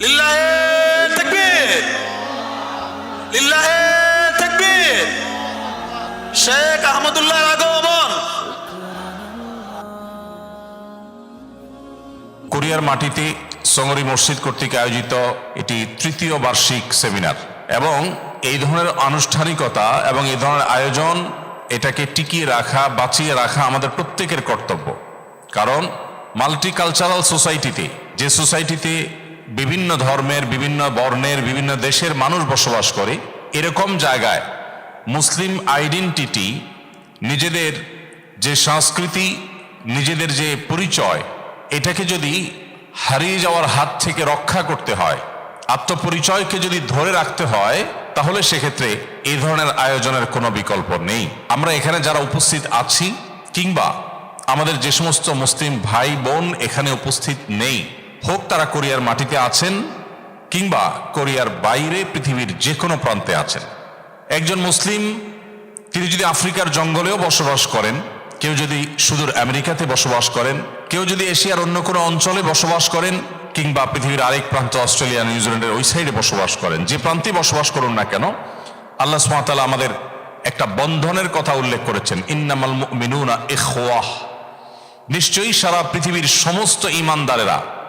লিল্লাহে তাকবীর। কোরিয়ার মাটিতে সঙ্গরি মসজিদ কর্তৃক আয়োজিত এটি তৃতীয় বার্ষিক সেমিনার এবং এই ধরনের আনুষ্ঠানিকতা এবং এই ধরনের আয়োজন এটাকে টিকিয়ে রাখা, বাঁচিয়ে রাখা আমাদের প্রত্যেকের কর্তব্য। কারণ মাল্টিকালচারাল সোসাইটিতে যে সোসাইটিতে বিভিন্ন ধর্মের, বিভিন্ন বর্ণের, বিভিন্ন দেশের মানুষ বসবাস করে। এরকম জায়গায় মুসলিম আইডেন্টিটি, নিজেদের যে সংস্কৃতি, নিজেদের যে পরিচয়, এটাকে যদি হারিয়ে যাওয়ার হাত থেকে রক্ষা করতে হয়, আত্মপরিচয়কে যদি ধরে রাখতে হয়, তাহলে সেক্ষেত্রে এই ধরনের আয়োজনের কোনো বিকল্প নেই। আমরা এখানে যারা উপস্থিত আছি, কিংবা আমাদের যে সমস্ত মুসলিম ভাই বোন এখানে উপস্থিত নেই হোক তারা কোরিয়ার মাটিতে আছেন কিংবা কোরিয়ার বাইরে পৃথিবীর যে কোনো প্রান্তে আছেন। একজন মুসলিম, তিনি যদি আফ্রিকার জঙ্গলেও বসবাস করেন, কেউ যদি সুদূর আমেরিকাতে বসবাস করেন, কেউ যদি এশিয়ার অন্য কোনো অঞ্চলে বসবাস করেন, কিংবা পৃথিবীর আরেক প্রান্ত অস্ট্রেলিয়া নিউজিল্যান্ডের ওই সাইডে বসবাস করেন, যে প্রান্তে বসবাস করুন না কেন, আল্লাহ সুমাতালা আমাদের একটা বন্ধনের কথা উল্লেখ করেছেন, ইন্নামাল মিনুনা ইখওয়াহ। নিশ্চয়ই সারা পৃথিবীর সমস্ত ইমানদারেরা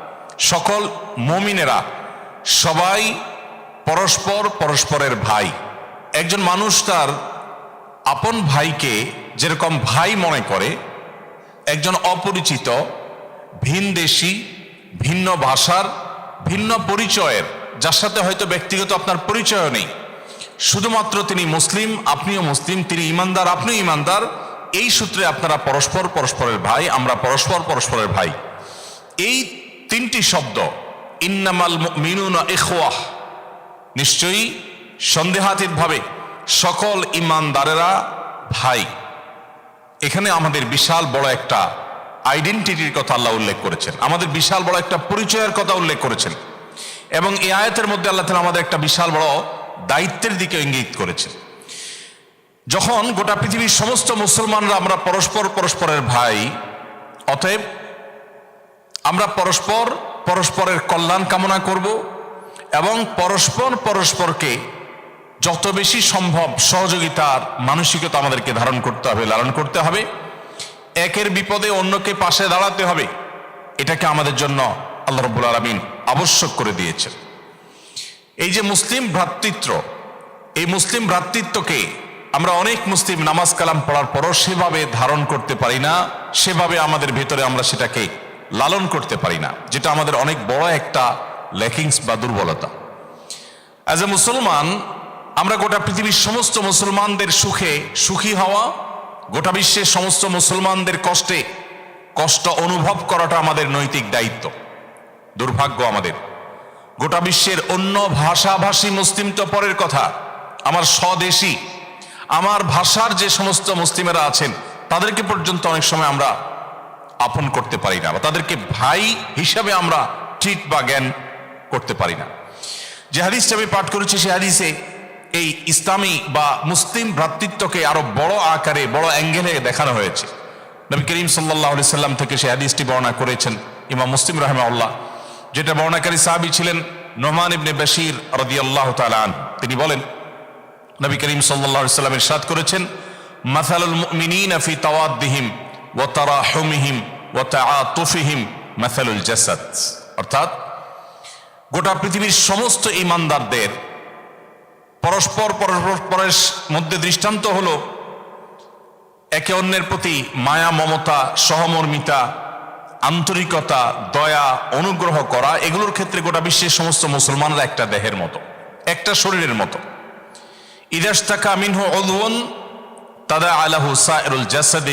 সকল মমিনেরা, সবাই পরস্পর পরস্পরের ভাই। একজন মানুষ তার আপন ভাইকে যেরকম ভাই মনে করে, একজন অপরিচিত ভিনদেশি ভিন্ন ভাষার, ভিন্ন পরিচয়ের, যার সাথে হয়তো ব্যক্তিগত আপনার পরিচয় নেই। শুধুমাত্র তিনি মুসলিম, আপনিও মুসলিম, তিনি ইমানদার, আপনিও ইমানদার, এই সূত্রে আপনারা পরস্পর পরস্পরের ভাই, আমরা পরস্পর পরস্পরের ভাই। এই তিনটি শব্দ। ইন্নামাল মিনুনা ইখওয়াহ নিশ্চয়ই সন্দেহাতীতভাবে সকল ইমানদারেরা ভাই। এখানে আমাদের বিশাল বড় একটা আইডেন্টিটির কথা আল্লাহ উল্লেখ করেছেন। আমাদের বিশাল বড় একটা পরিচয়ের কথা উল্লেখ করেছেন। এবং এই আয়াতের মধ্যে আল্লাহ তালা আমাদের একটা বিশাল বড় দায়িত্বের দিকে ইঙ্গিত করেছেন। যখন গোটা পৃথিবীর সমস্ত মুসলমানরা আমরা পরস্পর পরস্পরের ভাই, অতএব আমরা পরস্পর, পরস্পরের কল্যাণ কামনা করব এবং পরস্পর, পরস্পরকে যত বেশি সম্ভব সহযোগিতার মানসিকতা আমাদেরকে ধারণ করতে হবে, লালন করতে হবে। একের বিপদে অন্যকে পাশে দাঁড়াতে হবে, এটাকে আমাদের জন্য আল্লাহ রব্বুল আলমিন আবশ্যক করে দিয়েছেন। এই যে মুসলিম ভ্রাতৃত্ব, এই মুসলিম ভ্রাতৃত্বকে আমরা অনেক মুসলিম নামাজ কালাম পড়ার পরও সেভাবে ধারণ করতে পারি না, সেভাবে আমাদের ভেতরে আমরা সেটাকে লালন করতে পারি না, যেটা আমাদের অনেক বড় একটা ল্যাকিংস বা দুর্বলতা। অ্যাজ এ মুসলমান, আমরা গোটা পৃথিবীর সমস্ত মুসলমানদের সুখে সুখী হওয়া, গোটা বিশ্বের সমস্ত মুসলমানদের কষ্টে কষ্ট অনুভব করাটা আমাদের নৈতিক দায়িত্ব, দুর্ভাগ্য আমাদের। গোটা বিশ্বের অন্য ভাষাভাষী মুসলিম তো পরের কথা, আমার স্বদেশী, আমার ভাষার যে সমস্ত মুসলিমেরা আছেন, তাদেরকে পর্যন্ত অনেক সময় আমরা আপন করতে পারি না বা তাদেরকে ভাই হিসাবে আমরা ট্রিট বা জ্ঞান করতে পারি না। যে হাদিসটা আমি পাঠ করেছি সে হাদিসে এই ইসলামী বা মুসলিম ভ্রাতৃত্বকে আরও বড় আকারে, বড় অ্যাঙ্গেলে দেখানো হয়েছে। নবী করিম সাল্লাহ সাল্লাম থেকে সে হাদিসটি বর্ণনা করেছেন ইমাম মুসলিম রহমাউল্লাহ যেটা বর্ণাকারী সাহাবি ছিলেন নোমান ইবনে বশির রদি আল্লাহ তালান তিনি বলেন, নবী করিম সাল্লাহ সাল্লাম ইরশাদ করেছেন, মাসালুল মুমিনিনা ফি তাওয়াদ্দিহিম। ওয়া তারাহুমিহিম ওয়া তাআতুফিহিম মাসালুল জাসাদ। অর্থাৎ গোটা পৃথিবীর সমস্ত ইমানদারদের পরস্পর পরস্পরের মধ্যে দৃষ্টান্ত হলো একে অন্যের প্রতি মায়া, মমতা, সহমর্মিতা, আন্তরিকতা, দয়া, অনুগ্রহ করা, এগুলোর ক্ষেত্রে গোটা বিশ্বের সমস্ত মুসলমানরা একটা দেহের মতো, একটা শরীরের মতো। ইদাস্তাকা মিনহু অদুয়ন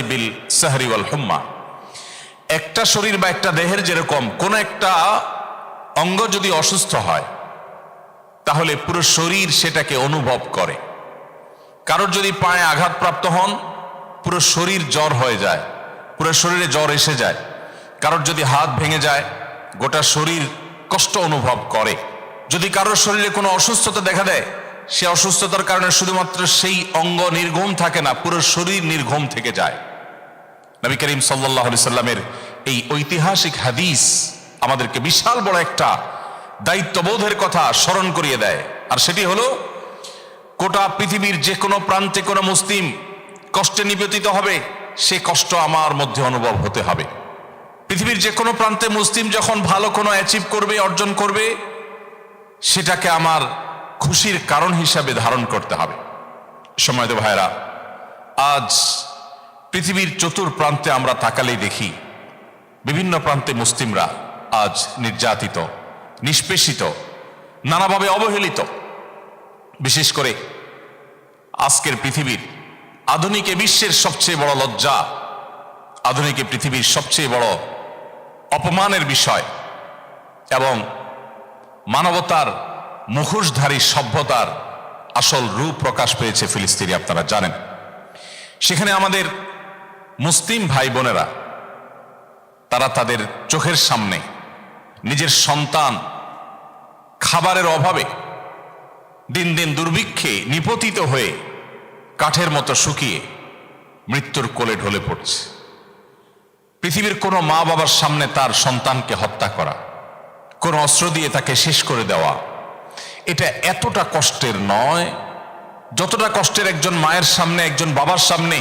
বিল হুম্মা। একটা শরীর বা একটা দেহের যেরকম কোন একটা অঙ্গ যদি অসুস্থ হয়, তাহলে পুরো শরীর সেটাকে অনুভব করে। কারোর যদি পায়ে আঘাতপ্রাপ্ত হন, পুরো শরীর জ্বর হয়ে যায়, পুরো শরীরে জ্বর এসে যায়। কারোর যদি হাত ভেঙে যায়, গোটা শরীর কষ্ট অনুভব করে। যদি কারোর শরীরে কোনো অসুস্থতা দেখা দেয় সে অসুস্থতার কারণে শুধুমাত্র সেই অঙ্গ নির্ঘুম থাকে না, পুরো শরীর নির্ঘুম থেকে যায়। নবী করিম সাল্লাহ সাল্লামের এই ঐতিহাসিক হাদিস আমাদেরকে বিশাল বড় একটা দায়িত্ববোধের কথা স্মরণ করিয়ে দেয়। আর সেটি হলো, গোটা পৃথিবীর যে কোনো প্রান্তে কোনো মুসলিম কষ্টে নিবেদিত হবে, সে কষ্ট আমার মধ্যে অনুভব হতে হবে। পৃথিবীর যে কোনো প্রান্তে মুসলিম যখন ভালো কোনো অ্যাচিভ করবে, অর্জন করবে, সেটাকে আমার খুশির কারণ হিসাবে ধারণ করতে হবে। সময় ভাইরা আজ পৃথিবীর চতুর প্রান্তে আমরা তাকালেই দেখি, বিভিন্ন প্রান্তে মুসলিমরা আজ নির্যাতিত, নিষ্পেষিত, নানাভাবে অবহেলিত। বিশেষ করে আজকের পৃথিবীর আধুনিক বিশ্বের সবচেয়ে বড় লজ্জা, আধুনিক পৃথিবীর সবচেয়ে বড় অপমানের বিষয় এবং মানবতার মুখোশধারী সভ্যতার আসল রূপ প্রকাশ পেয়েছে ফিলিস্তিনি, আপনারা জানেন। সেখানে আমাদের মুসলিম ভাই বোনেরা, তারা তাদের চোখের সামনে নিজের সন্তান খাবারের অভাবে দিন দিন দুর্ভিক্ষে নিপতিত হয়ে কাঠের মতো শুকিয়ে মৃত্যুর কোলে ঢলে পড়ছে। পৃথিবীর কোনো মা বাবার সামনে তার সন্তানকে হত্যা করা, কোনো অস্ত্র দিয়ে তাকে শেষ করে দেওয়া এটা এতটা কষ্টের নয়, যতটা কষ্টের একজন মায়ের সামনে, একজন বাবার সামনে,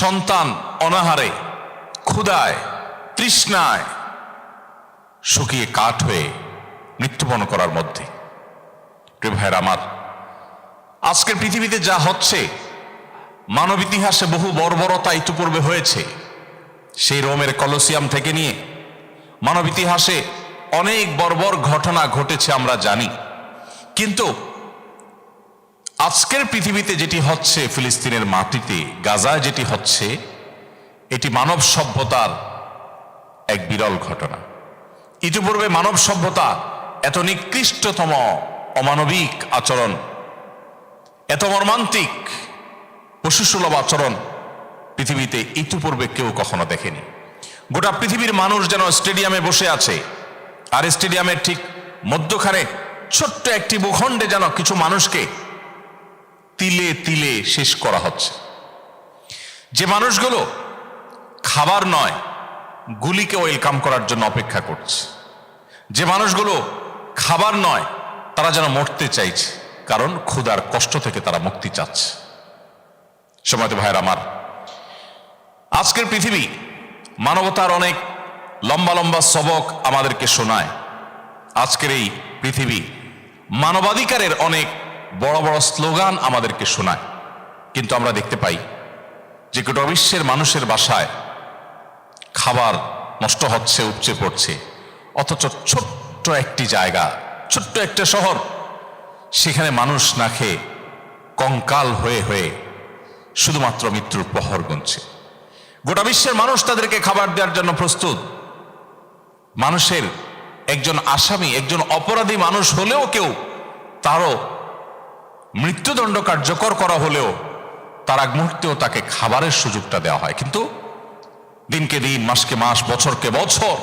সন্তান অনাহারে ক্ষুদায় তৃষ্ণায়, শুকিয়ে কাঠ হয়ে মৃত্যুবরণ করার মধ্যে। ভাইয়ের আমার, আজকের পৃথিবীতে যা হচ্ছে, মানব ইতিহাসে বহু বর্বরতা ইতিপূর্বে হয়েছে। সেই রোমের কলসিয়াম থেকে নিয়ে মানব ইতিহাসে অনেক বর্বর ঘটনা ঘটেছে আমরা জানি। কিন্তু আজকের পৃথিবীতে যেটি হচ্ছে ফিলিস্তিনের মাটিতে, গাজায় যেটি হচ্ছে, এটি মানব সভ্যতার এক বিরল ঘটনা। ইতিপূর্বে মানব সভ্যতা এত নিকৃষ্টতম অমানবিক আচরণ, এত মর্মান্তিক, পশুসুলভ আচরণ পৃথিবীতে ইতিপূর্বে কেউ কখনো দেখেনি। গোটা পৃথিবীর মানুষ যেন স্টেডিয়ামে বসে আছে, আর স্টেডিয়ামের ঠিক মধ্যখানে ছোট্ট একটি ভূখণ্ডে যেন কিছু মানুষকে তিলে তিলে শেষ করা হচ্ছে। যে মানুষগুলো খাবার নয়, গুলিকে ওয়েলকাম করার জন্য অপেক্ষা করছে। যে মানুষগুলো খাবার নয়, তারা যেন মরতে চাইছে, কারণ ক্ষুধার কষ্ট থেকে তারা মুক্তি চাচ্ছে। সময় ভাইয়ের, আমার আজকের পৃথিবী মানবতার অনেক লম্বা লম্বা সবক আমাদেরকে শোনায়। আজকের এই পৃথিবী মানবাধিকারের অনেক বড় বড় স্লোগান আমাদেরকে শোনায়। কিন্তু আমরা দেখতে পাই যে গোটা বিশ্বের মানুষের বাসায় খাবার নষ্ট হচ্ছে, উপচে পড়ছে। অথচ ছোট্ট একটি জায়গা, ছোট্ট একটা শহর, সেখানে মানুষ না খেয়ে কঙ্কাল হয়ে হয়ে শুধুমাত্র মৃত্যুর প্রহর গুনছে। গোটা বিশ্বের মানুষ তাদেরকে খাবার দেওয়ার জন্য প্রস্তুত। মানুষের একজন আসামি, একজন অপরাধী মানুষ হলেও কেউ তারও মৃত্যুদণ্ড কার্যকর করা হলেও তার এক মুহূর্তেও তাকে খাবারের সুযোগটা দেওয়া হয়। কিন্তু দিনকে দিন, মাসকে মাস, বছরকে বছর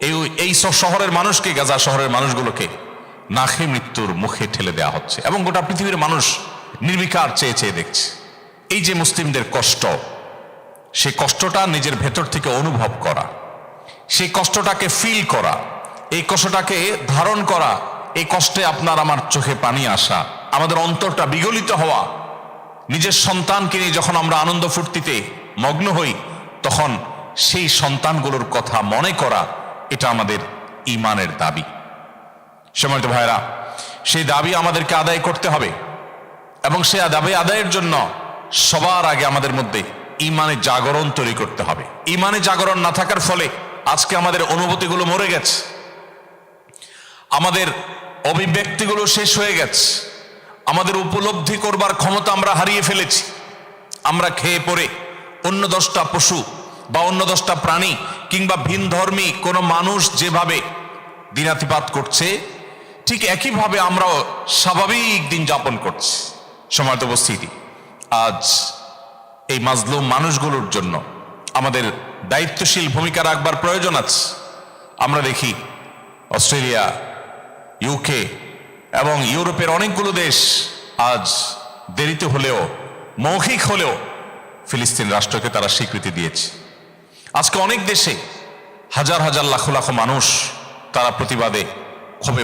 এই এই শহরের মানুষকে, গাজা শহরের মানুষগুলোকে না খেয়ে মৃত্যুর মুখে ঠেলে দেওয়া হচ্ছে এবং গোটা পৃথিবীর মানুষ নির্বিকার চেয়ে চেয়ে দেখছে। এই যে মুসলিমদের কষ্ট, সেই কষ্টটা নিজের ভেতর থেকে অনুভব করা, সেই কষ্টটাকে ফিল করা এই কষ্টটাকে ধারণ করা, এই কষ্টে আপনার আমার চোখে পানি আসা, আমাদের অন্তরটা বিগলিত হওয়া, নিজের সন্তানকে নিয়ে যখন আমরা আনন্দ ফুর্তিতে মগ্ন হই, তখন সেই সন্তানগুলোর কথা মনে করা, এটা আমাদের ইমানের দাবি। সময় ভাইরা সেই দাবি আমাদেরকে আদায় করতে হবে এবং সে দাবি আদায়ের জন্য সবার আগে আমাদের মধ্যে ইমানে জাগরণ তৈরি করতে হবে। ইমানে জাগরণ না থাকার ফলে আজকে আমাদের অনুভূতিগুলো মরে গেছে। আমাদের অভিব্যক্তিগুলো শেষ হয়ে গেছে। আমাদের উপলব্ধি করবার ক্ষমতা আমরা হারিয়ে ফেলেছি। আমরা খেয়ে পড়ে অন্য দশটা পশু বা অন্য দশটা প্রাণী কিংবা ভিন ধর্মী কোনো মানুষ যেভাবে দিনাতিপাত করছে, ঠিক একইভাবে আমরাও স্বাভাবিক দিন যাপন করছি। সমাজ উপস্থিতি, আজ এই মাজলুম মানুষগুলোর জন্য আমাদের দায়িত্বশীল ভূমিকা রাখবার প্রয়োজন আছে। আমরা দেখি অস্ট্রেলিয়া ইউকে এবং ইউরোপের অনেকগুলো দেশ আজ দেরিতে হলেও, মৌখিক হলেও ফিলিস্তিন রাষ্ট্রকে তারা স্বীকৃতি দিয়েছে। আজকে অনেক দেশে হাজার হাজার লাখো লাখো মানুষ তারা প্রতিবাদে হবে